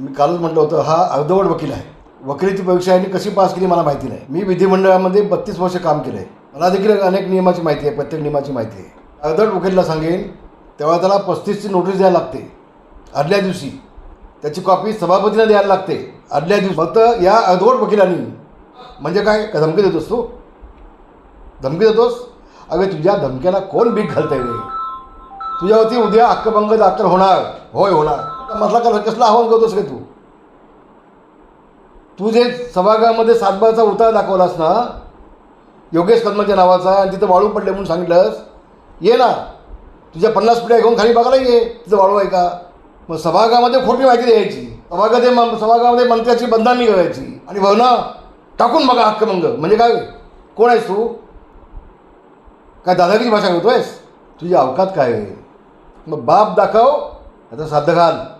मी कालच म्हटलं होतं हा अर्धवट वकील आहे. वकिलीची परीक्षा यांनी कशी पास केली मला माहिती नाही. मी विधिमंडळामध्ये बत्तीस वर्ष काम केलं आहे मला देखील अनेक नियमाची माहिती आहे प्रत्येक नियमाची माहिती आहे. अर्धवट वकिलला सांगेन तेव्हा त्याला पस्तीसची नोटीस द्यायला लागते. आदल्या दिवशी त्याची कॉपी सभापतीला द्यायला लागते. आदल्या दिवशी फक्त या अर्धवट वकिलांनी म्हणजे काय? का धमकी देतोस तू? धमकी देतोस? अगं तुझ्या धमक्याला कोण बीक घालतंय रे? तुझ्यावरती उद्या हक्कभंग दाखल होणार. होय होणार. आता म्हटला कसलं आव्हान करतोस का तू? तू जे सभागृहामध्ये सातबारचा उतार दाखवलास ना योगेश कदमाच्या नावाचा आणि तिथं वाळू पडले म्हणून सांगितलंस ये ना. तुझ्या पन्नास पिढ्या घेऊन खाली बघायला ये. तिथं वाळू आहे का? मग सभागृहामध्ये खोटी माहिती द्यायची. सभागृहामध्ये म- सभागृहामध्ये मंत्र्याची बदनामी करायची. आणि भावना टाकून बघा हक्क मंग म्हणजे काय? कोण आहेस तू? काय दादागिरी भाषा करतोयस? तुझी अवकात काय आहे? मग बाप दाखव आता साधं घाल.